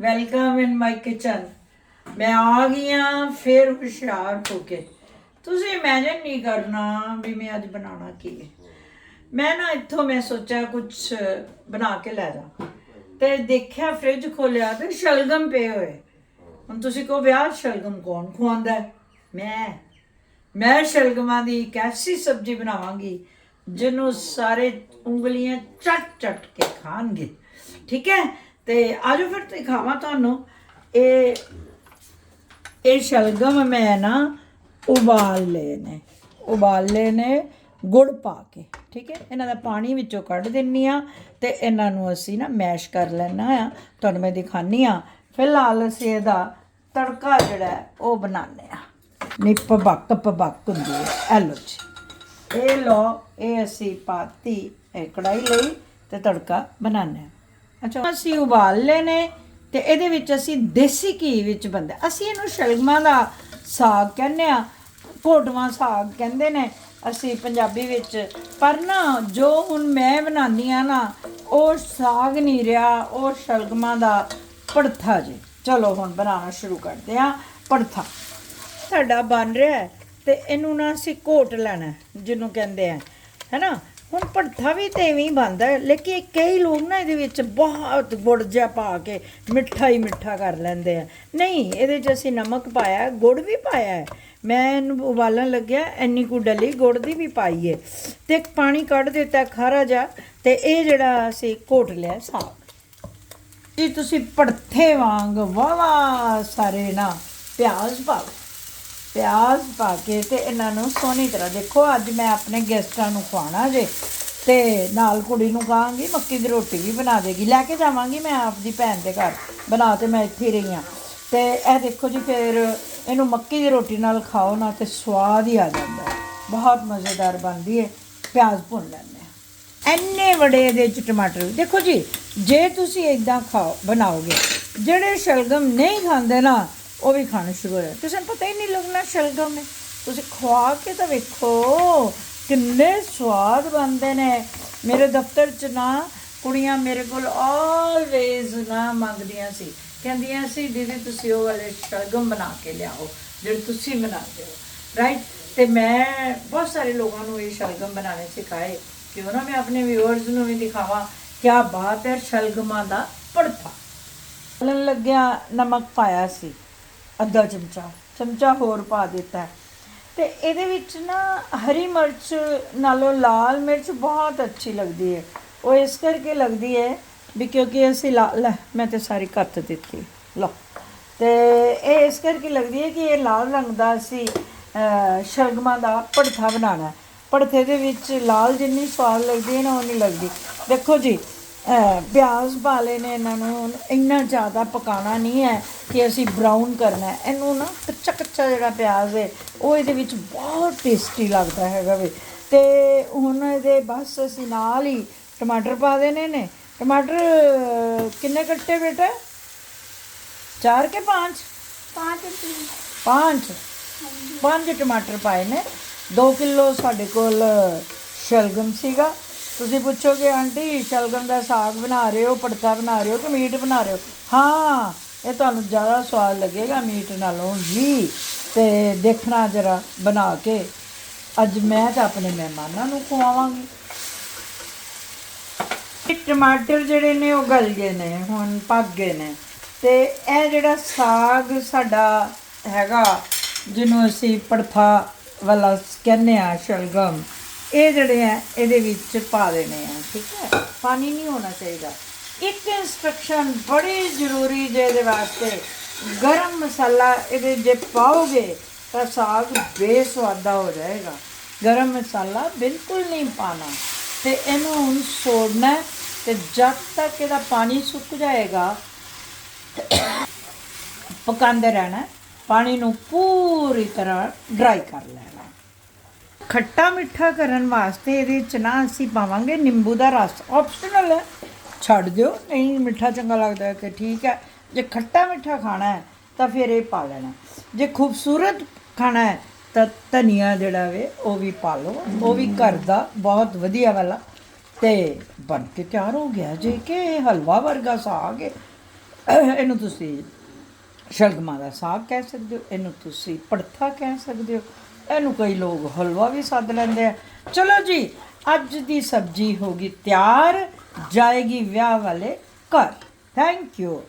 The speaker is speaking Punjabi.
ਵੈਲਕਮ ਇਨ ਮਾਈ ਕਿਚਨ ਮੈਂ ਆ ਗਈ ਆ ਫਿਰ ਹੁਸ਼ਿਆਰ ਹੋ ਕੇ। ਤੁਸੀਂ ਇਮੇਜਿਨ ਨਹੀਂ ਕਰਨਾ ਵੀ ਮੈਂ ਅੱਜ ਬਣਾਉਣਾ ਕੀ ਹੈ। ਮੈਂ ਨਾ ਇੱਥੋਂ ਮੈਂ ਸੋਚਿਆ ਕੁਝ ਬਣਾ ਕੇ ਲੈ ਜਾ। ਤੇ ਦੇਖਿਆ ਫ੍ਰਿਜ ਖੋਲਿਆ ਤੇ ਸ਼ਲਗਮ ਪਏ ਹੋਏ। ਹੁਣ ਤੁਸੀਂ ਕਹੋ ਵਿਆਹ ਸ਼ਲਗਮ ਕੌਣ ਖਵਾਉਂਦਾ ਮੈਂ। ਮੈਂ ਸ਼ਲਗਮਾਂ ਦੀ ਇੱਕ ਐਸੀ ਸਬਜ਼ੀ ਬਣਾਵਾਂਗੀ ਜਿਹਨੂੰ ਸਾਰੇ ਉਂਗਲੀਆਂ ਚਟ ਚਟ ਕੇ ਖਾਣਗੇ। ਠੀਕ ਹੈ? ਤੇ ਆਜੋ ਫਿਰ ਤੇ ਖਾਵਾਂ ਤੁਹਾਨੂੰ। ਇਹ ਇਹ ਸ਼ਲਗਮ ਮੈਂ ਨਾ ਉਬਾਲ ਲਏ ਨੇ। ਉਬਾਲ ਲਏ ਨੇ ਗੁੜ ਪਾ ਕੇ, ਠੀਕ ਹੈ? ਇਹਨਾਂ ਦਾ ਪਾਣੀ ਵਿੱਚੋਂ ਕੱਢ ਦਿੰਨੀ ਆ ਤੇ ਇਹਨਾਂ ਨੂੰ ਅਸੀਂ ਨਾ ਮੈਸ਼ ਕਰ ਲੈਣਾ ਆ। ਤੁਹਾਨੂੰ ਮੈਂ ਦਿਖਾਨੀ ਆ ਫਿਲਹਾਲ ਅਸੀਂ ਇਹਦਾ ਤੜਕਾ ਜਿਹੜਾ ਉਹ ਬਣਾਉਂਦੇ ਆ ਨਹੀਂ ਪਬੱਕ ਪਬੱਕ ਹੁੰਦੀ ਹੈ। ਇਹ ਲਓ ਜੀ। ਇਹ ਲੋ ਇਹ ਅਸੀਂ ਪਾਤੀ, ਇਹ ਕੜਾਈ ਲਈ ਤੇ ਤੜਕਾ ਬਣਾਉਂਦੇ ਆ ਅੱਛਾ, ਅਸੀਂ ਉਬਾਲ ਲਏ ਨੇ ਤੇ ਇਹਦੇ ਵਿੱਚ ਅਸੀਂ ਦੇਸੀ ਘੀ ਵਿੱਚ ਬੰਦਾ, ਅਸੀਂ ਇਹਨੂੰ ਸ਼ਲਗਮਾਂ ਦਾ ਸਾਗ ਕਹਿੰਦੇ ਆ, ਘੋਟਵਾ ਸਾਗ ਕਹਿੰਦੇ ਨੇ, ਅਸੀਂ ਪੰਜਾਬੀ ਵਿੱਚ, ਪਰ ਨਾ ਜੋ ਹੁਣ ਮੈਂ ਬਣਾਉਂਦੀ ਆ ਨਾ, ਉਹ ਸਾਗ ਨਹੀਂ ਰਿਹਾ, ਉਹ ਸ਼ਲਗਮਾਂ ਦਾ ਪੜਥਾ ਜੀ। ਚਲੋ ਹੁਣ ਬਣਾਉਣਾ ਸ਼ੁਰੂ ਕਰਦੇ ਆ ਪੜਥਾ ਸਾਡਾ ਬਣ ਰਿਹਾ ਹੈ ਤੇ ਇਹਨੂੰ ਨਾ ਅਸੀਂ ਘੋਟ ਲੈਣਾ ਜਿਹਨੂੰ ਕਹਿੰਦੇ ਆ ਹੈਨਾ ਹੁਣ ਭੜਥਾ ਵੀ ਤੇ ਐਵੇਂ ਹੀ ਬਣਦਾ ਹੈ, ਲੇਕਿਨ ਕਈ ਲੋਕ ਨਾ ਇਹਦੇ ਵਿੱਚ ਬਹੁਤ ਗੁੜ ਜਿਹਾ ਪਾ ਕੇ ਮਿੱਠਾ ਹੀ ਮਿੱਠਾ ਕਰ ਲੈਂਦੇ ਆ। ਨਹੀਂ ਇਹਦੇ 'ਚ ਅਸੀਂ ਨਮਕ ਪਾਇਆ ਗੁੜ ਵੀ ਪਾਇਆ ਹੈ। ਮੈਂ ਇਹਨੂੰ ਉਬਾਲਣ ਲੱਗਿਆ ਇੰਨੀ ਕੁ ਡਲੀ ਗੁੜ ਦੀ ਵੀ ਪਾਈ ਹੈ ਤੇ ਪਾਣੀ ਕੱਢ ਦਿੱਤਾ ਖਾਰਾ ਜਿਹਾ ਤੇ ਇਹ ਜਿਹੜਾ ਅਸੀਂ ਘੋਟ ਲਿਆ ਸਾਗ। ਜੀ ਤੁਸੀਂ ਪੜਥੇ ਵਾਂਗ ਵਾਵਾ ਸਾਰੇ ਨਾ ਪਿਆਜ਼ ਪਾਓ ਪਿਆਜ਼ ਪਾ ਕੇ ਤੇ ਇਹਨਾਂ ਨੂੰ ਸੋਹਣੀ ਤਰ੍ਹਾਂ ਦੇਖੋ, ਅੱਜ ਮੈਂ ਆਪਣੇ ਗੈਸਟਾਂ ਨੂੰ ਖਵਾਉਣਾ ਜੇ, ਤੇ ਨਾਲ ਕੁੜੀ ਨੂੰ ਕਹਾਂਗੀ ਮੱਕੀ ਦੀ ਰੋਟੀ ਵੀ ਬਣਾ ਦੇਗੀ। ਲੈ ਕੇ ਜਾਵਾਂਗੀ ਮੈਂ ਆਪਦੀ ਭੈਣ ਦੇ ਘਰ, ਬਣਾ ਤੇ ਮੈਂ ਇੱਥੇ ਹੀ ਰਹੀ ਹਾਂ। ਤੇ ਇਹ ਦੇਖੋ ਜੀ, ਫਿਰ ਇਹਨੂੰ ਮੱਕੀ ਦੀ ਰੋਟੀ ਨਾਲ ਖਾਓ ਨਾ ਤੇ ਸਵਾਦ ਹੀ ਆ ਜਾਂਦਾ ਬਹੁਤ ਮਜ਼ੇਦਾਰ ਬਣਦੀ ਹੈ, ਪਿਆਜ਼ ਭੁੰਨ ਲੈਂਦੇ ਹਾਂ। ਐਨੇ ਵੱਡੇ ਇਹਦੇ ਚ ਟਮਾਟਰ। ਦੇਖੋ ਜੀ, ਜੇ ਤੁਸੀਂ ਇਦਾਂ ਖਾਓ, ਬਣਾਓਗੇ, ਜਿਹੜੇ ਸ਼ਲਗਮ ਨਹੀਂ ਖਾਂਦੇ ਨਾ ਉਹ ਵੀ ਖਾਣਾ ਸ਼ੁਰੂ ਹੋਇਆ ਤੁਸੀਂ ਪਤਾ ਹੀ ਨਹੀਂ ਲੱਗਣਾ ਸ਼ਲਗਮ ਹੈ ਤੁਸੀਂ ਖਵਾ ਕੇ ਤਾਂ ਵੇਖੋ, ਕਿੰਨੇ ਸਵਾਦ ਬਣਦੇ ਨੇ। ਮੇਰੇ ਦਫ਼ਤਰ 'ਚ ਨਾ ਕੁੜੀਆਂ ਮੇਰੇ ਕੋਲ ਆਲਵੇਜ਼ ਨਾ ਮੰਗਦੀਆਂ ਸੀ। ਕਹਿੰਦੀਆਂ ਸੀ, ਦੀਦੀ, ਤੁਸੀਂ ਉਹ ਵਾਲੇ ਸ਼ਲਗਮ ਬਣਾ ਕੇ ਲਿਆਓ, ਜਿਹੜੇ ਤੁਸੀਂ ਬਣਾਉਂਦੇ ਹੋ। ਰਾਈਟ ਤੇ ਮੈਂ ਬਹੁਤ ਸਾਰੇ ਲੋਕਾਂ ਨੂੰ ਇਹ ਸ਼ਲਗਮ ਬਣਾਉਣੇ ਸਿਖਾਏ ਕਿਉਂ ਨਾ ਮੈਂ ਆਪਣੇ ਵਿਊਅਰਸ ਨੂੰ ਵੀ ਦਿਖਾਵਾਂ ਕੀ ਬਾਤ ਹੈ, ਸ਼ਲਗਮਾਂ ਦਾ ਪੜਥਾ ਤਲਣ ਲੱਗਿਆ ਨਮਕ ਪਾਇਆ ਸੀ। ਅੱਧਾ ਚਮਚਾ ਚਮਚਾ ਹੋਰ ਪਾ ਦਿੱਤਾ ਤੇ ਇਹਦੇ ਵਿੱਚ ਨਾ ਹਰੀ ਮਿਰਚ ਨਾਲੋਂ ਲਾਲ ਮਿਰਚ ਬਹੁਤ ਅੱਛੀ ਲੱਗਦੀ ਹੈ। ਉਹ ਇਸ ਕਰਕੇ ਲੱਗਦੀ ਹੈ ਵੀ ਕਿਉਂਕਿ ਅਸੀਂ ਲਾਲ ਲੈ ਮੈਂ ਤੇ ਸਾਰੀ ਕੱਤ ਦਿੱਤੀ। ਲਓ। ਤੇ ਇਹ ਇਸ ਕਰਕੇ ਲੱਗਦੀ ਹੈ ਕਿ ਇਹ ਲਾਲ ਰੰਗ ਦਾ ਅਸੀਂ ਅਹ, ਸ਼ਲਗਮਾਂ ਦਾ ਪੜਥਾ ਬਣਾਉਣਾ ਹੈ। ਪੜਥੇ ਦੇ ਵਿੱਚ ਲਾਲ ਜਿੰਨੀ ਸਵਾਦ ਲੱਗਦੀ ਹੈ ਨਾ ਉਹ ਨਹੀਂ ਲੱਗਦੀ। ਦੇਖੋ ਜੀ ਪਿਆਜ਼ ਪਾ ਲੈਣੇ ਇਹਨਾਂ ਨੂੰ ਇੰਨਾ ਜ਼ਿਆਦਾ ਪਕਾਣਾ ਨਹੀਂ ਹੈ ਕਿ ਅਸੀਂ ਬਰਾਊਨ ਕਰਨਾ ਇਹਨੂੰ ਨਾ ਕੱਚਾ ਕੱਚਾ ਜਿਹੜਾ ਪਿਆਜ਼ ਹੈ ਉਹ ਇਹਦੇ ਵਿੱਚ ਬਹੁਤ ਟੇਸਟੀ ਲੱਗਦਾ ਹੈਗਾ ਵੇ। ਤੇ ਹੁਣ ਇਹਦੇ ਬਸ ਅਸੀਂ ਨਾਲ ਹੀ ਟਮਾਟਰ ਪਾ ਦੇਣੇ ਨੇ। ਟਮਾਟਰ ਕਿੰਨੇ ਕੱਟੇ ਬੇਟਾ? ਚਾਰ ਕੇ ਪੰਜ? ਪੰਜ ਪੰਜ? ਪੰਜ ਟਮਾਟਰ ਪਾਏ ਨੇ। 2 ਕਿਲੋ ਸਾਡੇ ਕੋਲ ਸ਼ਲਗਮ ਸੀਗਾ। ਤੁਸੀਂ ਪੁੱਛੋਗੇ, ਆਂਟੀ, ਸ਼ਲਗਮ ਦਾ ਸਾਗ ਬਣਾ ਰਹੇ ਹੋ, ਪੜਕਾ ਬਣਾ ਰਹੇ ਹੋ ਕਿ ਮੀਟ ਬਣਾ ਰਹੇ ਹੋ? ਹਾਂ, ਇਹ ਤੁਹਾਨੂੰ ਜ਼ਿਆਦਾ ਸਵਾਦ ਲੱਗੇਗਾ ਮੀਟ ਨਾਲੋਂ ਵੀ। ਤੇ ਦੇਖਣਾ ਜਰਾ ਬਣਾ ਕੇ। ਅੱਜ ਮੈਂ ਤਾਂ ਆਪਣੇ ਮਹਿਮਾਨਾਂ ਨੂੰ ਖਵਾਵਾਂਗੀ। ਟਮਾਟਰ ਜਿਹੜੇ ਨੇ, ਉਹ ਗਲ ਗਏ ਨੇ, ਹੁਣ ਪੱਕ ਗਏ ਨੇ। ਤੇ ਇਹ ਜਿਹੜਾ ਸਾਗ ਸਾਡਾ ਹੈਗਾ, ਜਿਹਨੂੰ ਅਸੀਂ ਪੜਥਾ ਵਾਲਾ ਕਹਿੰਦੇ ਆ ਸ਼ਲਗਮ ਇਹ ਜਿਹੜੇ ਆ, ਇਹਦੇ ਵਿੱਚ ਪਾ ਦੇਣੇ ਆ, ਠੀਕ ਹੈ? ਪਾਣੀ ਨਹੀਂ ਹੋਣਾ ਚਾਹੀਦਾ। ਇੱਕ ਇਨਸਟਰਕਸ਼ਨ ਬੜੀ ਜ਼ਰੂਰੀ ਜੇ ਇਹਦੇ ਵਾਸਤੇ। ਗਰਮ ਮਸਾਲਾ ਇਹਦੇ ਜੇ ਪਾਓਗੇ, ਤਾਂ ਸਾਗ ਬੇਸਵਾਦਾ ਹੋ ਜਾਏਗਾ। ਗਰਮ ਮਸਾਲਾ ਬਿਲਕੁਲ ਨਹੀਂ ਪਾਣਾ। ਤੇ ਇਹਨੂੰ ਹੁਣ ਸੋੜਨਾ ਹੈ, ਤੇ ਜਦ ਤੱਕ ਇਹਦਾ ਪਾਣੀ ਸੁੱਕ ਜਾਏਗਾ, ਪਕਾਉਂਦੇ ਰਹਿਣਾ ਪਾਣੀ ਨੂੰ ਪੂਰੀ ਤਰ੍ਹਾਂ ਡਰਾਈ ਕਰ ਲੈਣਾ ਖੱਟਾ ਮਿੱਠਾ ਕਰਨ ਵਾਸਤੇ ਇਹਦੇ ਚ ਨਾ ਅਸੀਂ ਪਾਵਾਂਗੇ ਨਿੰਬੂ ਦਾ ਰਸ। ਆਪਸ਼ਨਲ ਹੈ। ਛੱਡ ਦਿਓ। ਨਹੀਂ, ਮਿੱਠਾ ਚੰਗਾ ਲੱਗਦਾ ਹੈ ਤੇ ਠੀਕ ਹੈ। ਜੇ ਖੱਟਾ ਮਿੱਠਾ ਖਾਣਾ ਹੈ, ਤਾਂ ਫਿਰ ਇਹ ਪਾ ਲੈਣਾ ਜੇ ਖੂਬਸੂਰਤ ਖਾਣਾ ਹੈ, ਤਾਂ ਧਨੀਆ ਜਿਹੜਾ ਵੇ, ਉਹ ਵੀ ਪਾ ਲਓ। ਉਹ ਵੀ ਘਰ ਦਾ ਬਹੁਤ ਵਧੀਆ ਵਾਲਾ। ਤੇ ਬਣ ਕੇ ਤਿਆਰ ਹੋ ਗਿਆ ਜੇ ਕਿ ਇਹ ਹਲਵਾ ਵਰਗਾ ਸਾਗ ਹੈ। ਇਹਨੂੰ ਤੁਸੀਂ ਸ਼ਲਗਮਾਂ ਦਾ ਸਾਗ ਕਹਿ ਸਕਦੇ ਹੋ। ਇਹਨੂੰ ਤੁਸੀਂ ਪੜਥਾ ਕਹਿ ਸਕਦੇ ਹੋ। ਇਹਨੂੰ ਕਈ ਲੋਕ ਹਲਵਾ ਵੀ ਸੱਦ ਲੈਂਦੇ ਆ। ਚਲੋ ਜੀ, ਅੱਜ ਦੀ ਸਬਜ਼ੀ ਹੋ ਗਈ ਤਿਆਰ, ਜਾਏਗੀ ਵਿਆਹ ਵਾਲੇ ਘਰ। Thank you